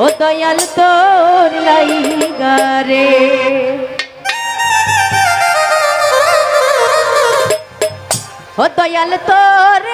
ও দয়াল তোর লাইগারে ও দয়াল তোর